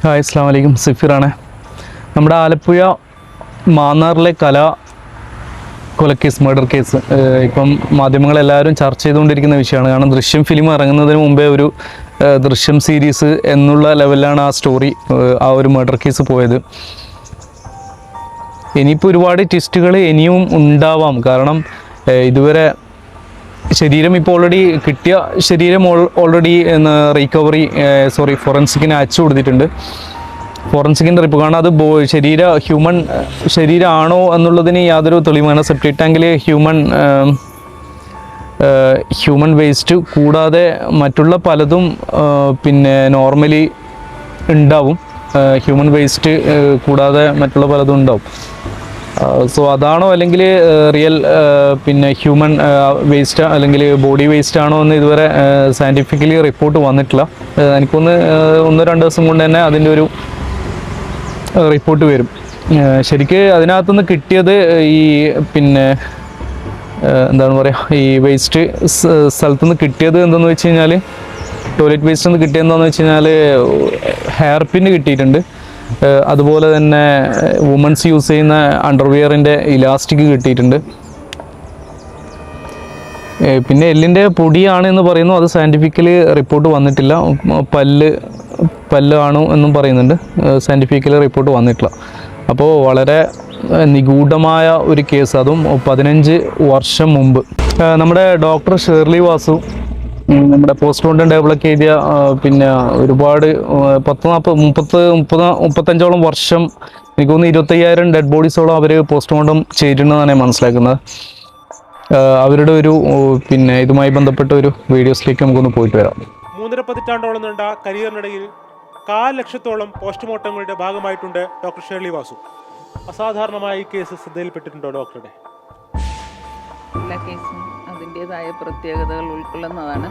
Hi അസ്സാം വലൈക്കും സിഫിറാണ്. നമ്മുടെ ആലപ്പുഴ മാന്നാറിലെ കല കൊലക്കേസ് മർഡർ കേസ് ഇപ്പം മാധ്യമങ്ങളെല്ലാവരും ചർച്ച ചെയ്തുകൊണ്ടിരിക്കുന്ന വിഷയമാണ്. കാരണം ദൃശ്യം ഫിലിം ഇറങ്ങുന്നതിന് മുമ്പേ ഒരു ദൃശ്യം സീരീസ് എന്നുള്ള ലെവലിലാണ് ആ സ്റ്റോറി ആ ഒരു മർഡർ കേസ് പോയത്. ഇനിയിപ്പോൾ ഒരുപാട് ട്വിസ്റ്റുകൾ ഇനിയും ഉണ്ടാവാം. കാരണം ഇതുവരെ ശരീരം ഇപ്പോൾ ഓൾറെഡി കിട്ടിയ ശരീരം ഓൾറെഡി റീകവറി സോറി ഫോറൻസിക്കിന് അയച്ചു കൊടുത്തിട്ടുണ്ട്. ഫോറൻസിക്കിന്റെ റിപ്പോർട്ട് കാരണം അത് ബോ ശരീര ഹ്യൂമൻ ശരീരമാണോ എന്നുള്ളതിന് യാതൊരു തെളിവാണ് സെപ്റ്റിക് ടാങ്കിൽ ഹ്യൂമൻ ഹ്യൂമൻ വേസ്റ്റ് കൂടാതെ മറ്റുള്ള പലതും പിന്നെ നോർമലി ഉണ്ടാവും. ഹ്യൂമൻ വേസ്റ്റ് കൂടാതെ മറ്റുള്ള പലതും ഉണ്ടാവും. സോ അതാണോ അല്ലെങ്കിൽ റിയൽ പിന്നെ ഹ്യൂമൻ വേസ്റ്റ് അല്ലെങ്കിൽ ബോഡി വേസ്റ്റ് ആണോ എന്ന് ഇതുവരെ സയന്റിഫിക്കലി റിപ്പോർട്ട് വന്നിട്ടില്ല. എനിക്കൊന്ന് ഒന്ന് രണ്ട് ദിവസം കൊണ്ട് തന്നെ അതിന്റെ ഒരു റിപ്പോർട്ട് വരും. ശരിക്ക് അതിനകത്തുനിന്ന് കിട്ടിയത് ഈ പിന്നെ എന്താണ് പറയുക ഈ വേസ്റ്റ് സ്ഥലത്തുനിന്ന് കിട്ടിയത് എന്തെന്ന് വെച്ച് കഴിഞ്ഞാൽ ടോയ്ലറ്റ് വേസ്റ്റ് നിന്ന് കിട്ടിയതെന്താണെന്ന് വെച്ച് കഴിഞ്ഞാൽ ഹെയർ പിന്ന് കിട്ടിയിട്ടുണ്ട്. അതുപോലെ തന്നെ വുമൻസ് യൂസ് ചെയ്യുന്ന അണ്ടർവെയറിന്റെ ഇലാസ്റ്റിക് കിട്ടിയിട്ടുണ്ട്. പിന്നെ എല്ലിന്റെ പൊടിയാണ് എന്ന് പറയുന്നു. അത് സയന്റിഫിക്കലി റിപ്പോർട്ട് വന്നിട്ടില്ല. പല്ല് പല്ല് ആണോ എന്നും പറയുന്നുണ്ട്. സയന്റിഫിക്കലി റിപ്പോർട്ട് വന്നിട്ടില്ല. അപ്പോൾ വളരെ നിഗൂഢമായ ഒരു കേസ് അതും പതിനഞ്ച് വർഷം മുമ്പ്. നമ്മുടെ ഡോക്ടർ ഷേർലി വാസു നമ്മുടെ പോസ്റ്റ്മോർട്ടം ഡെവലപ്പ് ചെയ്ത പിന്നെ ഒരുപാട് പത്ത് നാൽപ്പത് മുപ്പത്ത് മുപ്പത് മുപ്പത്തഞ്ചോളം വർഷം എനിക്ക് തോന്നുന്നു ഇരുപത്തയ്യായിരം ഡെഡ് ബോഡീസോളം അവർ പോസ്റ്റ്മോർട്ടം ചെയ്തിട്ടുണ്ടെന്നാണ് ഞാൻ മനസ്സിലാക്കുന്നത്. അവരുടെ ഒരു പിന്നെ ഇതുമായി ബന്ധപ്പെട്ട ഒരു വീഡിയോസിലേക്ക് നമുക്കൊന്ന് പോയിട്ട് വരാം. മൂന്നര പതിറ്റാണ്ടോളം നീണ്ട കരിയറിനിടയിൽ കാൽ ലക്ഷത്തോളം പോസ്റ്റ്മോർട്ടങ്ങളുടെ ഭാഗമായിട്ടുണ്ട് ഡോക്ടർ ഷേർലി വാസു. അസാധാരണമായ ഈ കേസ് ശ്രദ്ധയിൽപ്പെട്ടിട്ടുണ്ടോ ഡോക്ടറുടെ എല്ലാ കേസും അതിന്റേതായ പ്രത്യേകതകൾ ഉൾക്കൊള്ളുന്നതാണ്.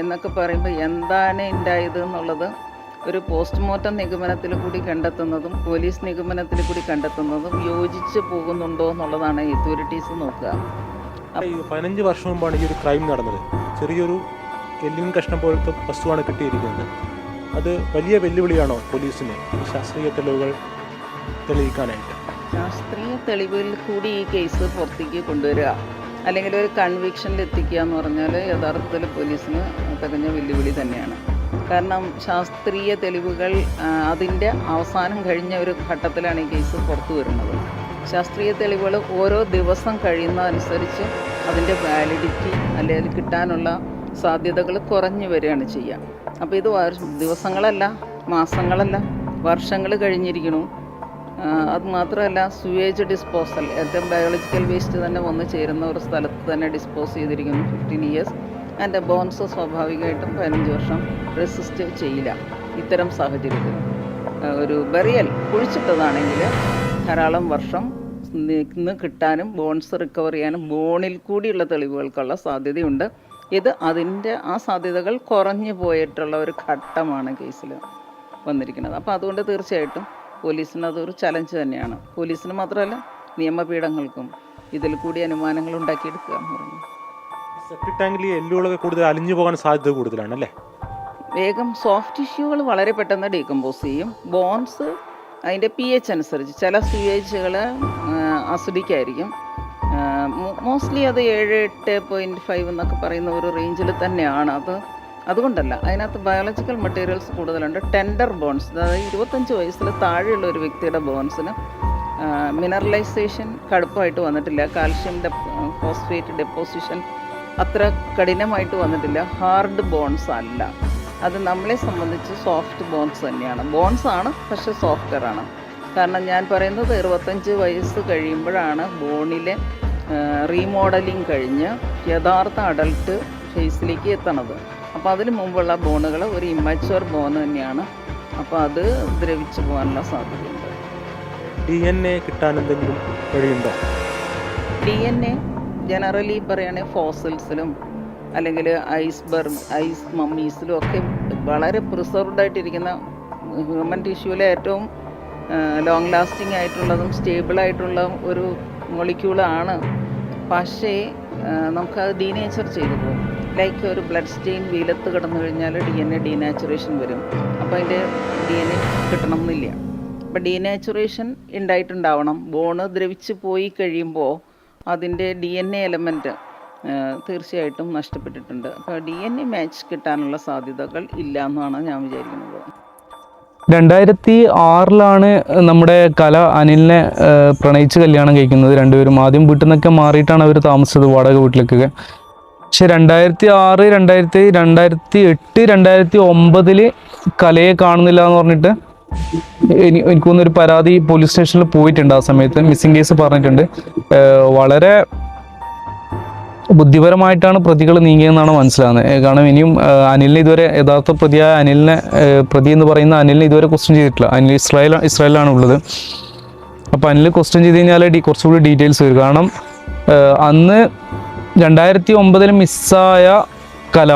എന്നൊക്കെ പറയുമ്പോൾ എന്താണ് ഉണ്ടായത് എന്നുള്ളത് ഒരു പോസ്റ്റ്മോർട്ടം നിഗമനത്തിൽ കൂടി കണ്ടെത്തുന്നതും പോലീസ് നിഗമനത്തിൽ കൂടി കണ്ടെത്തുന്നതും യോജിച്ച് പോകുന്നുണ്ടോ എന്നുള്ളതാണ് അതോറിറ്റീസ് നോക്കുക. പതിനഞ്ച് വർഷം മുമ്പാണ് ഈ ഒരു ക്രൈം നടന്നത്. ചെറിയൊരു എല്ലിൻ കഷ്ണം പോലത്തെ വസ്തുവാണ് കിട്ടിയിരിക്കുന്നത്. അത് വലിയ വെല്ലുവിളിയാണോ പോലീസിന് ശാസ്ത്രീയ തെളിവുകൾ തെളിയിക്കാനായിട്ട്? ശാസ്ത്രീയ തെളിവുകളിൽ കൂടി ഈ കേസ് പുറത്തേക്ക് കൊണ്ടുവരിക. അല്ലെങ്കിൽ ഒരു കൺവിക്ഷനിൽ എത്തിക്കുക എന്ന് പറഞ്ഞാൽ യഥാർത്ഥത്തിൽ പോലീസിന് തികഞ്ഞ വെല്ലുവിളി തന്നെയാണ്. കാരണം ശാസ്ത്രീയ തെളിവുകൾ അതിന്റെ അവസാനം കഴിഞ്ഞ ഒരു ഘട്ടത്തിലാണ് ഈ കേസ് പുറത്തു വരുന്നത്. ശാസ്ത്രീയ തെളിവുകൾ ഓരോ ദിവസം കഴിയുന്നതനുസരിച്ച് അതിന്റെ വാലിഡിറ്റി അല്ലെങ്കിൽ കിട്ടാനുള്ള സാധ്യതകൾ കുറഞ്ഞു വരികയാണ് ചെയ്യുക. അപ്പോൾ ഇത് ദിവസങ്ങളല്ല മാസങ്ങളല്ല വർഷങ്ങൾ കഴിഞ്ഞിരിക്കണു ആ, അത് മാത്രമല്ല സുവേജ് ഡിസ്പോസൽ ഏറ്റവും ബയോളജിക്കൽ വേസ്റ്റ് തന്നെ വന്ന് ചേരുന്ന ഒരു സ്ഥലത്ത് തന്നെ ഡിസ്പോസ് ചെയ്തിരിക്കുന്നു ഫിഫ്റ്റീൻ ഇയേഴ്സ് അതിന്റെ ബോൺസ് സ്വാഭാവികമായിട്ടും പതിനഞ്ച് വർഷം റെസിസ്റ്റ് ചെയ്യില്ല. ഇത്തരം സാഹചര്യത്തിൽ. ഒരു ബെറിയൽ കുഴിച്ചിട്ടതാണെങ്കിൽ ധാരാളം വർഷം നിന്ന് കിട്ടാനും ബോൺസ് റിക്കവർ ചെയ്യാനും ബോണിൽ കൂടിയുള്ള തെളിവുകൾക്കുള്ള സാധ്യതയുണ്ട്. ഇത് അതിന്റെ ആ സാധ്യതകൾ കുറഞ്ഞു പോയിട്ടുള്ള ഒരു ഘട്ടമാണ് കേസിൽ വന്നിരിക്കുന്നത്. അപ്പോൾ അതുകൊണ്ട് തീർച്ചയായിട്ടും പോലീസിന് അതൊരു ചലഞ്ച് തന്നെയാണ്. പോലീസിന് മാത്രമല്ല നിയമപീഠങ്ങൾക്കും ഇതിൽ കൂടി അനുമാനങ്ങൾ ഉണ്ടാക്കിയെടുക്കുക എന്ന് പറഞ്ഞു. സെപ്റ്റിക് ടാങ്കിൽ എല്ലുകളൊക്കെ കൂടുതൽ അലിഞ്ഞു പോകാൻ സാധ്യത കൂടുതലാണ് അല്ലേ? വേഗം സോഫ്റ്റ് ടിഷ്യൂകൾ വളരെ പെട്ടെന്ന് ഡീകമ്പോസ് ചെയ്യും. ബോൺസ് അതിന്റെ പി എച്ച് അനുസരിച്ച് ചില സി അസിഡിക് ആയിരിക്കും. മോസ്റ്റ്ലി അത് ഏഴ് എട്ട് പോയിന്റ് ഫൈവ് എന്നൊക്കെ പറയുന്ന ഒരു റേഞ്ചിൽ തന്നെയാണ്. അത് അതുകൊണ്ടല്ല അതിനകത്ത് ബയോളജിക്കൽ മെറ്റീരിയൽസ് കൂടുതലുണ്ട്. ടെൻഡർ ബോൺസ് അതായത് ഇരുപത്തഞ്ച് വയസ്സിൽ താഴെയുള്ള ഒരു വ്യക്തിയുടെ ബോൺസിന് മിനറലൈസേഷൻ കടുപ്പമായിട്ട് വന്നിട്ടില്ല. കാൽഷ്യം ഫോസ്ഫേറ്റ് ഡെപ്പോസിഷൻ അത്ര കഠിനമായിട്ട് വന്നിട്ടില്ല. ഹാർഡ് ബോൺസ് അല്ല. അത് നമ്മളെ സംബന്ധിച്ച് സോഫ്റ്റ് ബോൺസ് തന്നെയാണ്. ബോൺസ് ആണ് പക്ഷെ സോഫ്റ്റ്വെയർ ആണ്. കാരണം ഞാൻ പറയുന്നത് ഇരുപത്തഞ്ച് വയസ്സ് കഴിയുമ്പോഴാണ് ബോണിലെ റീമോഡലിംഗ് കഴിഞ്ഞ് യഥാർത്ഥ അഡൾട്ട് ഫേസിലേക്ക് എത്തണത്. അപ്പോൾ അതിന് മുമ്പുള്ള ബോണുകൾ ഒരു ഇമ്മച്ചുവർ ബോൺ തന്നെയാണ്. അപ്പോൾ അത് ദ്രവിച്ചു പോകാനുള്ള സാധ്യതയുണ്ട്. ഡി എൻ എ കിട്ടാൻ എന്തെങ്കിലും വഴിയുണ്ടോ? ഡി എൻ എ ജനറലി പറയുകയാണെങ്കിൽ ഫോസിൽസിലും അല്ലെങ്കിൽ ഐസ് ബർ ഐസ് മമ്മീസിലും ഒക്കെ വളരെ പ്രിസർവ്ഡ് ആയിട്ടിരിക്കുന്ന ഹ്യൂമൻ ടിഷ്യൂവിലെ ഏറ്റവും ലോങ് ലാസ്റ്റിംഗ് ആയിട്ടുള്ളതും സ്റ്റേബിൾ ആയിട്ടുള്ള ഒരു മൊളിക്യൂളാണ് പക്ഷേ നമുക്കത് ഡീനേച്ചർ ചെയ്തു പോകും. ലൈക്ക് ഒരു ബ്ലഡ് സ്റ്റെയിൻ വീലത്ത് കിടന്നു കഴിഞ്ഞാൽ ഡി എൻ എ ഡീനാച്ചുറേഷൻ വരും. അപ്പോൾ അതിന്റെ ഡി എൻ എ കിട്ടണം എന്നില്ല അപ്പം ഡീനാച്ചുറേഷൻ ഉണ്ടായിട്ടുണ്ടാവണം. ബോണ് ദ്രവിച്ച് പോയി കഴിയുമ്പോൾ അതിന്റെ ഡി എൻ എ എലമെന്റ് തീർച്ചയായിട്ടും നഷ്ടപ്പെട്ടിട്ടുണ്ട്. അപ്പോൾ ഡി എൻ എ മാച്ച് കിട്ടാനുള്ള സാധ്യതകൾ ഇല്ല എന്നാണ് ഞാൻ വിചാരിക്കുന്നത്. രണ്ടായിരത്തി ആറിലാണ് നമ്മുടെ കല അനിലിനെ പ്രണയിച്ച് കല്യാണം കഴിക്കുന്നത്. രണ്ടുപേരും ആദ്യം വീട്ടിൽ നിന്നൊക്കെ മാറിയിട്ടാണ് അവർ താമസിച്ചത് വാടക വീട്ടിലേക്കൊക്കെ. പക്ഷെ രണ്ടായിരത്തി ആറ് രണ്ടായിരത്തി രണ്ടായിരത്തി എട്ട് രണ്ടായിരത്തി ഒമ്പതിൽ കലയെ കാണുന്നില്ല എന്ന് പറഞ്ഞിട്ട് എനി എനിക്ക് തോന്നുന്നു ഒരു പരാതി പോലീസ് സ്റ്റേഷനിൽ പോയിട്ടുണ്ട് ആ സമയത്ത്. മിസ്സിംഗ് കേസ് പറഞ്ഞിട്ടുണ്ട്. വളരെ ബുദ്ധിപരമായിട്ടാണ് പ്രതികൾ നീങ്ങിയതെന്നാണ് മനസ്സിലാകുന്നത്. കാരണം ഇനിയും അനിലിനെ ഇതുവരെ യഥാർത്ഥ പ്രതിയായ അനിലിനെ പ്രതി എന്ന് പറയുന്ന അനിലിനെ ഇതുവരെ ക്വസ്റ്റ്യൻ ചെയ്തിട്ടില്ല. അനിൽ ഇസ്രായേൽ ഇസ്രായേലാണ് ഉള്ളത് അപ്പോൾ അനിൽ ക്വസ്റ്റ്യൻ ചെയ്ത് കഴിഞ്ഞാൽ കുറച്ചുകൂടി ഡീറ്റെയിൽസ് വരും. കാരണം അന്ന് രണ്ടായിരത്തി ഒമ്പതിൽ മിസ്സായ കല.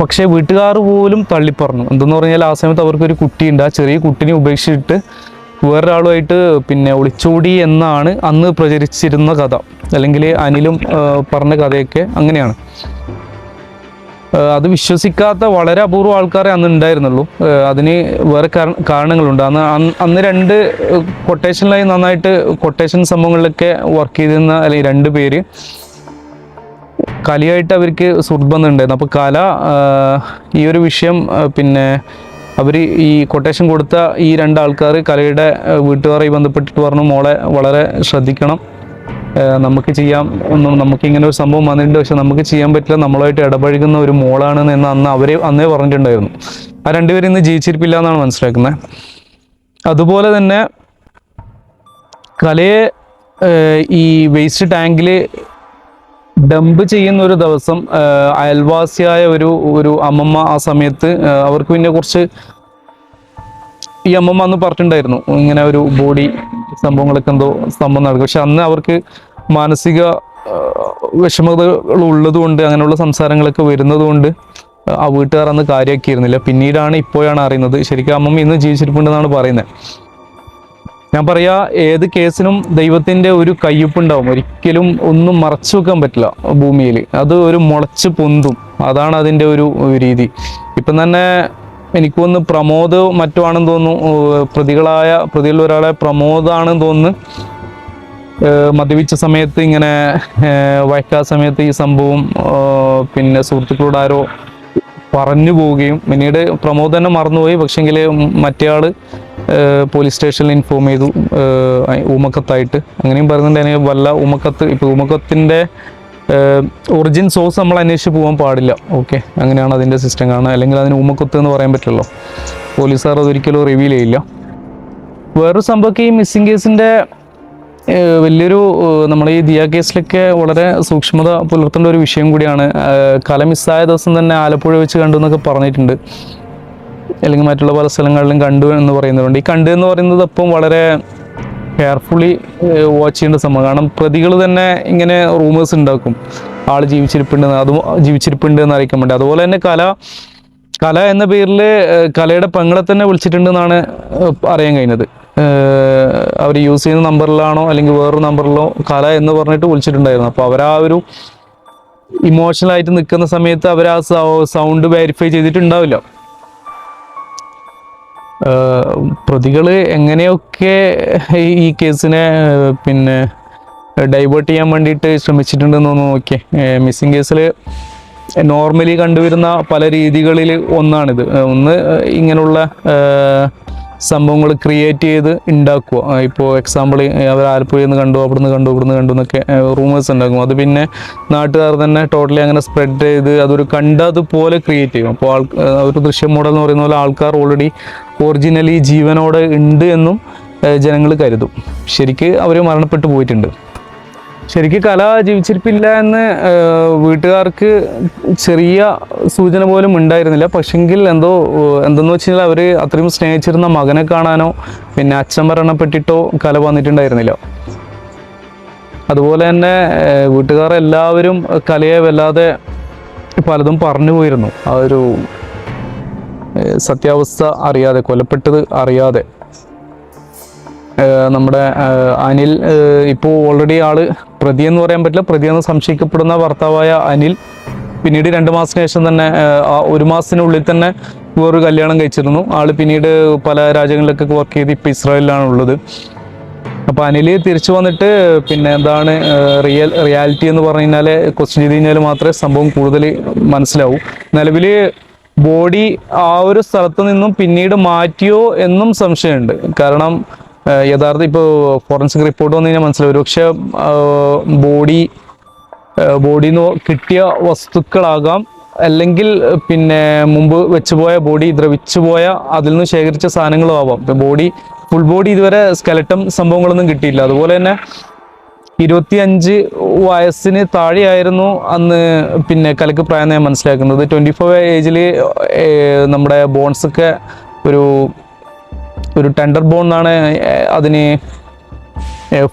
പക്ഷേ വീട്ടുകാർ പോലും തള്ളിപ്പറഞ്ഞു. എന്തെന്ന് പറഞ്ഞാൽ ആ സമയത്ത് അവർക്കൊരു കുട്ടിയുണ്ട്. ആ ചെറിയ കുട്ടിനെ ഉപേക്ഷിച്ചിട്ട് വേറൊരാളുമായിട്ട് പിന്നെ ഒളിച്ചോടി എന്നാണ് അന്ന് പ്രചരിച്ചിരുന്ന കഥ. അല്ലെങ്കിൽ അനിലും പറഞ്ഞ കഥയൊക്കെ അങ്ങനെയാണ്. അത് വിശ്വസിക്കാത്ത വളരെ അപൂർവം ആൾക്കാരെ അന്ന് ഉണ്ടായിരുന്നുള്ളൂ. അതിന് വേറെ കാര- കാരണങ്ങളുണ്ട്. അന്ന് അന്ന് രണ്ട് കൊട്ടേഷനിലായി നന്നായിട്ട് കൊട്ടേഷൻ സംഭവങ്ങളിലൊക്കെ വർക്ക് ചെയ്തിരുന്ന അല്ലെങ്കിൽ രണ്ട് പേര് കലയായിട്ട് അവർക്ക് സുഹൃത്ബന്ധമുണ്ടായിരുന്നു അപ്പോൾ കല ഈ ഒരു വിഷയം പിന്നെ അവർ ഈ കൊട്ടേഷൻ കൊടുത്ത ഈ രണ്ടാൾക്കാർ കലയുടെ വീട്ടുകാരുമായി ബന്ധപ്പെട്ടിട്ട് പറഞ്ഞു മോളെ വളരെ ശ്രദ്ധിക്കണം. നമുക്ക് ചെയ്യാം ഒന്നും നമുക്ക് ഇങ്ങനെ ഒരു സംഭവം വന്നിട്ടുണ്ട്. പക്ഷെ നമുക്ക് ചെയ്യാൻ പറ്റില്ല. നമ്മളായിട്ട് ഇടപഴകുന്ന ഒരു മോളാണ് എന്ന് അന്ന് അവരെ അന്നേ പറഞ്ഞിട്ടുണ്ടായിരുന്നു. ആ രണ്ടുപേരും ഇന്ന് ജീവിച്ചിരിപ്പില്ല എന്നാണ് മനസ്സിലാക്കുന്നത്. അതുപോലെ തന്നെ കലയെ ഈ വേസ്റ്റ് ടാങ്കിൽ ഡംപ് ചെയ്യുന്ന ഒരു ദിവസം അയൽവാസിയായ ഒരു ഒരു അമ്മമ്മ ആ സമയത്ത് അവർക്ക് പിന്നെ കുറച്ച് ഈ അമ്മമ്മ അന്ന് പറഞ്ഞിട്ടുണ്ടായിരുന്നു. ഇങ്ങനെ ഒരു ബോഡി സംഭവങ്ങളൊക്കെ എന്തോ സംഭവം നടക്കും. പക്ഷെ അന്ന് അവർക്ക് മാനസിക വിഷമതകൾ ഉള്ളതുകൊണ്ട് അങ്ങനെയുള്ള സംസാരങ്ങളൊക്കെ വരുന്നത് കൊണ്ട് ആ വീട്ടുകാർ അന്ന് കാര്യമാക്കിയിരുന്നില്ല പിന്നീടാണ് ഇപ്പോഴാണ് അറിയുന്നത്. ശരിക്കും അമ്മമ്മ ഇന്ന് ജീവിച്ചിരിപ്പുണ്ടെന്നാണ് പറയുന്നത്. ഞാൻ പറയാ ഏത് കേസിനും ദൈവത്തിന്റെ ഒരു കയ്യൊപ്പുണ്ടാവും. ഒരിക്കലും ഒന്നും മറച്ചു വെക്കാൻ പറ്റില്ല ഭൂമിയിൽ. അത് ഒരു മുളച്ച് പൊന്തും. അതാണ് അതിന്റെ ഒരു രീതി. ഇപ്പം തന്നെ എനിക്ക് തോന്നുന്നു പ്രമോദ് മറ്റോ ആണെന്ന് തോന്നുന്നു പ്രതികളായ പ്രതികളിൽ ഒരാളെ പ്രമോദാണെന്ന് തോന്നുന്നു. മദ്യപിച്ച സമയത്ത് ഇങ്ങനെ വയക്കാ സമയത്ത് ഈ സംഭവം പിന്നെ സുഹൃത്തുക്കളോട് ആരോ പറഞ്ഞു പോവുകയും പിന്നീട് പ്രമോദ് തന്നെ മറന്നുപോയി. പക്ഷെങ്കിൽ മറ്റേ ആൾ പോലീസ് സ്റ്റേഷനിൽ ഇൻഫോം ചെയ്തു. ഊമക്കത്തായിട്ട്. അങ്ങനെയും പറയുന്നുണ്ട്. അതിന് വല്ല ഊമക്കത്ത് ഇപ്പോൾ ഊമക്കത്തിന്റെ ഒറിജിൻ സോഴ്സ് നമ്മൾ അന്വേഷിച്ച് പോകാൻ പാടില്ല. ഓക്കെ അങ്ങനെയാണ് അതിന്റെ സിസ്റ്റം കാണുക അല്ലെങ്കിൽ അതിന് ഊമക്കത്ത് എന്ന് പറയാൻ പറ്റില്ലല്ലോ പോലീസുകാർ അതൊരിക്കലും റിവീൽ ചെയ്യില്ല. വേറൊരു സംഭവമൊക്കെ ഈ മിസ്സിംഗ് കേസിന്റെ വലിയൊരു നമ്മുടെ ഈ ദിയ കേസിലൊക്കെ വളരെ സൂക്ഷ്മത പുലർത്തേണ്ട ഒരു വിഷയം കൂടിയാണ്. കല മിസ്സായ ദിവസം തന്നെ ആലപ്പുഴ വെച്ച് കണ്ടു എന്നൊക്കെ പറഞ്ഞിട്ടുണ്ട്. അല്ലെങ്കിൽ മറ്റുള്ള പല സ്ഥലങ്ങളിലും കണ്ടു എന്ന് പറയുന്നുണ്ട് ഈ കണ്ടു എന്ന് പറയുന്നത് അപ്പം വളരെ കെയർഫുള്ളി വാച്ച് ചെയ്യേണ്ട സംഭവം. കാരണം പ്രതികൾ തന്നെ ഇങ്ങനെ റൂമേഴ്സ് ഉണ്ടാക്കും. ആൾ ജീവിച്ചിരിപ്പുണ്ട് അത് ജീവിച്ചിരിപ്പുണ്ട് എന്ന് അറിയിക്കാൻ വേണ്ടി. അതുപോലെ തന്നെ കല കല എന്ന പേരിൽ കലയുടെ പെങ്ങളെ തന്നെ വിളിച്ചിട്ടുണ്ടെന്നാണ് അറിയാൻ കഴിഞ്ഞത്. അവർ യൂസ് ചെയ്യുന്ന നമ്പറിലാണോ അല്ലെങ്കിൽ വേറൊരു നമ്പറിലോ കല എന്ന് പറഞ്ഞിട്ട് വിളിച്ചിട്ടുണ്ടായിരുന്നു. അപ്പോൾ അവർ ആ ഒരു ഇമോഷണൽ ആയിട്ട് നിൽക്കുന്ന സമയത്ത് അവർ ആ സൗണ്ട് വെരിഫൈ ചെയ്തിട്ടുണ്ടാവില്ല. പ്രതികൾ എങ്ങനെയൊക്കെ ഈ- കേസിനെ പിന്നെ ഡൈവേർട്ട് ചെയ്യാൻ വേണ്ടിയിട്ട് ശ്രമിച്ചിട്ടുണ്ടെന്നൊന്ന് നോക്കിയേ. മിസ്സിംഗ് കേസിൽ നോർമലി കണ്ടുവരുന്ന പല രീതികളിൽ ഒന്നാണിത്. ഒന്ന് ഇങ്ങനെയുള്ള സംഭവങ്ങൾ ക്രിയേറ്റ് ചെയ്ത് ഉണ്ടാക്കുക ഇപ്പോൾ എക്സാമ്പിൾ അവർ ആലപ്പുഴയിൽ നിന്ന് കണ്ടു അവിടുന്ന് കണ്ടു ഇവിടുന്ന് കണ്ടു എന്നൊക്കെ റൂമേഴ്സ് ഉണ്ടാക്കും അത് പിന്നെ നാട്ടുകാർ തന്നെ ടോട്ടലി അങ്ങനെ സ്പ്രെഡ് ചെയ്ത് അതൊരു കണ്ടതുപോലെ ക്രിയേറ്റ് ചെയ്യും. അപ്പോൾ ആൾ ഒരു ദൃശ്യ മോഡൽ എന്ന് പറയുന്ന പോലെ ആൾക്കാർ ഓൾറെഡി ഒറിജിനലി ജീവനോടെ ഉണ്ട് എന്നും ജനങ്ങൾ കരുതും. ശരിക്ക് അവർ മരണപ്പെട്ടു പോയിട്ടുണ്ട്. ശരിക്ക് കല ജീവിച്ചിരിപ്പില്ല എന്ന് വീട്ടുകാർക്ക് ചെറിയ സൂചന പോലും ഉണ്ടായിരുന്നില്ല. പക്ഷെങ്കിൽ എന്തോ എന്തെന്ന് വെച്ച് കഴിഞ്ഞാൽ അവർ അത്രയും സ്നേഹിച്ചിരുന്ന മകനെ കാണാനോ പിന്നെ അച്ഛൻ മരണപ്പെട്ടിട്ടോ കല വന്നിട്ടുണ്ടായിരുന്നില്ല. അതുപോലെ തന്നെ വീട്ടുകാർ എല്ലാവരും കലയെ വല്ലാതെ പലതും പറഞ്ഞു പോയിരുന്നു. ആ ഒരു സത്യാവസ്ഥ അറിയാതെ കൊലപ്പെട്ടത് അറിയാതെ. നമ്മുടെ അനിൽ ഇപ്പോൾ ഓൾറെഡി ആൾ പ്രതി എന്ന് പറയാൻ പറ്റില്ല. പ്രതി എന്ന് സംശയിക്കപ്പെടുന്ന ഭർത്താവായ അനിൽ പിന്നീട് രണ്ട് മാസത്തിന് ശേഷം തന്നെ ആ ഒരു മാസത്തിനുള്ളിൽ തന്നെ വേറൊരു കല്യാണം കഴിച്ചിരുന്നു. ആൾ പിന്നീട് പല രാജ്യങ്ങളിലൊക്കെ വർക്ക് ചെയ്ത് ഇപ്പോൾ ഇസ്രായേലിലാണ് ഉള്ളത് അപ്പോൾ അനിൽ തിരിച്ചു വന്നിട്ട് പിന്നെ എന്താണ് റിയൽ റിയാലിറ്റി എന്ന് പറഞ്ഞു കഴിഞ്ഞാൽ ക്വസ്റ്റ്യൻ ചെയ്ത് കഴിഞ്ഞാൽ മാത്രമേ സംഭവം കൂടുതൽ മനസ്സിലാവൂ. നിലവിൽ ബോഡി ആ ഒരു സ്ഥലത്ത് നിന്നും പിന്നീട് മാറ്റിയോ എന്നും സംശയമുണ്ട്. കാരണം യഥാർത്ഥ ഇപ്പോൾ ഫോറൻസിക് റിപ്പോർട്ട് വന്നു കഴിഞ്ഞാൽ മനസ്സിലാവും. ഒരുപക്ഷെ ബോഡി ബോഡിന്ന് കിട്ടിയ വസ്തുക്കളാകാം. അല്ലെങ്കിൽ പിന്നെ മുമ്പ് വെച്ചുപോയ ബോഡി ദ്രവിച്ചു പോയ അതിൽ നിന്ന് ശേഖരിച്ച സാധനങ്ങളും ആവാം. ഇപ്പം ബോഡി ഫുൾ ബോഡി ഇതുവരെ സ്കെലട്ടം സംഭവങ്ങളൊന്നും കിട്ടിയില്ല. അതുപോലെ തന്നെ ഇരുപത്തിയഞ്ച് വയസ്സിന് താഴെയായിരുന്നു അന്ന് പിന്നെ കലക്ക് പ്രായം ഞാൻ മനസ്സിലാക്കുന്നത്. ട്വന്റി ഫോർ ഏജിൽ നമ്മുടെ ബോൺസൊക്കെ ഒരു ഒരു ടെൻഡർ ബോൺ എന്നാണ് അതിന്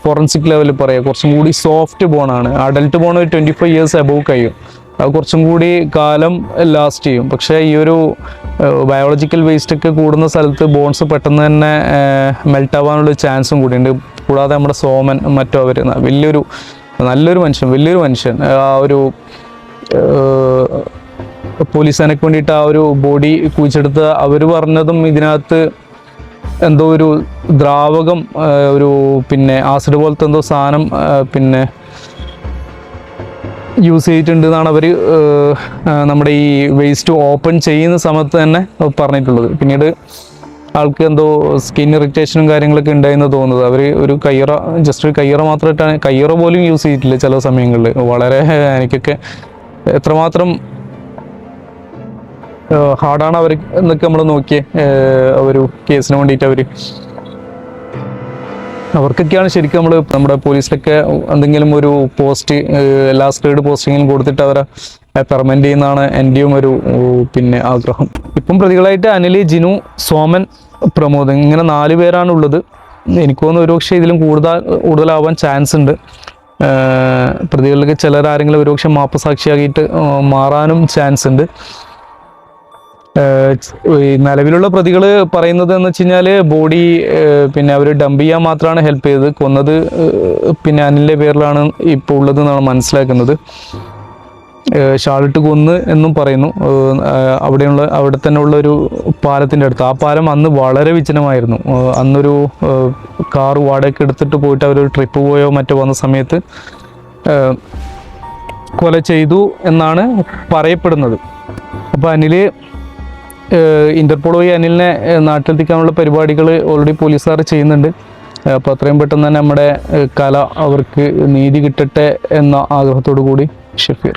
ഫോറൻസിക് ലെവലിൽ പറയുക കുറച്ചും കൂടി സോഫ്റ്റ് ബോണാണ് അഡൽട്ട് ബോൺ ഒരു ട്വന്റി ഫൈവ് ഇയേഴ്സ് അബവ് കഴിയും. അത് കുറച്ചും കൂടി കാലം ലാസ്റ്റ് ചെയ്യും. പക്ഷേ ഈ ഒരു ബയോളജിക്കൽ വേസ്റ്റ് ഒക്കെ കൂടുന്ന സ്ഥലത്ത് ബോൺസ് പെട്ടെന്ന് തന്നെ മെൽറ്റ് ആവാനുള്ള ചാൻസും കൂടിയുണ്ട്. കൂടാതെ നമ്മുടെ സോമൻ മറ്റോ അവർ വലിയൊരു നല്ലൊരു മനുഷ്യൻ വലിയൊരു മനുഷ്യൻ. ആ ഒരു പോലീസ് സേനയ്ക്ക് വേണ്ടിയിട്ട് ആ ഒരു ബോഡി കുഴിച്ചെടുത്ത് അവർ പറഞ്ഞതും ഇതിനകത്ത് എന്തോ ഒരു ദ്രാവകം ഒരു പിന്നെ ആസിഡ് പോലത്തെ എന്തോ സാധനം പിന്നെ യൂസ് ചെയ്തിട്ടുണ്ട് എന്നാണ് അവർ നമ്മുടെ ഈ വേസ്റ്റ് ഓപ്പൺ ചെയ്യുന്ന സമയത്ത് തന്നെ പറഞ്ഞിട്ടുള്ളത്. പിന്നീട് ആൾക്ക് എന്തോ സ്കിൻ ഇറിറ്റേഷനും കാര്യങ്ങളൊക്കെ ഉണ്ടായെന്ന് തോന്നുന്നത്. അവർ ഒരു കയ്യറ ജസ്റ്റ് ഒരു കയ്യറ മാത്രമായിട്ടാണ് കയ്യറ പോലും യൂസ് ചെയ്തിട്ടില്ല ചില സമയങ്ങളിൽ വളരെ എനിക്കൊക്കെ എത്രമാത്രം ഹാർഡാണ് അവർ എന്നൊക്കെ നമ്മൾ നോക്കിയ. ഒരു കേസിന് വേണ്ടിയിട്ട് അവർ അവർക്കൊക്കെയാണ് ശരിക്കും നമ്മൾ നമ്മുടെ പോലീസിലൊക്കെ എന്തെങ്കിലും ഒരു പോസ്റ്റ് ലാസ്റ്റ് ഗ്രേഡ് പോസ്റ്റിങ്ങിലും കൊടുത്തിട്ട് അവരെ പെർമനന്റ് ചെയ്യുന്നതാണ് എന്റെയും ഒരു പിന്നെ ആഗ്രഹം. ഇപ്പം പ്രതികളായിട്ട് അനിൽ ജിനു സോമൻ പ്രമോദ് ഇങ്ങനെ നാല് പേരാണ് ഉള്ളത്. എനിക്ക് തോന്നുന്നു ഒരുപക്ഷെ ഇതിലും കൂടുതൽ കൂടുതലാവാൻ ചാൻസ് ഉണ്ട്. പ്രതികളിലൊക്കെ ചിലരാരെങ്കിലും ഒരുപക്ഷെ മാപ്പ് സാക്ഷിയാക്കിയിട്ട് മാറാനും ചാൻസ് ഉണ്ട്. നിലവിലുള്ള പ്രതികൾ പറയുന്നത് എന്ന് വെച്ച് കഴിഞ്ഞാൽ ബോഡി പിന്നെ അവർ ഡംപ് ചെയ്യാൻ മാത്രമാണ് ഹെൽപ്പ് ചെയ്തത്. കൊന്നത് പിന്നെ അനിലിന്റെ പേരിലാണ് ഇപ്പോൾ ഉള്ളത് എന്നാണ് മനസ്സിലാക്കുന്നത്. ഷാളിട്ട് കൊന്ന് എന്നും പറയുന്നു. അവിടെയുള്ള അവിടെ തന്നെ ഉള്ള ഒരു പാലത്തിന്റെ അടുത്ത്. ആ പാലം അന്ന് വളരെ വിജനമായിരുന്നു. അന്നൊരു കാർ വാടകയ്ക്ക് എടുത്തിട്ട് പോയിട്ട് അവരൊരു ട്രിപ്പ് പോയോ മറ്റോ വന്ന സമയത്ത് കൊല ചെയ്തു എന്നാണ് പറയപ്പെടുന്നത്. അപ്പോൾ അനിൽ ഏഹ് ഇന്റർപോൾ വഴി അനിലിനെ നാട്ടിലെത്തിക്കാനുള്ള പരിപാടികൾ ഓൾറെഡി പോലീസുകാർ ചെയ്യുന്നുണ്ട്. അപ്പോൾ അത്രയും പെട്ടെന്ന് തന്നെ നമ്മുടെ കല അവർക്ക് നീതി കിട്ടട്ടെ എന്ന ആഗ്രഹത്തോടു കൂടി ഷഫീർ.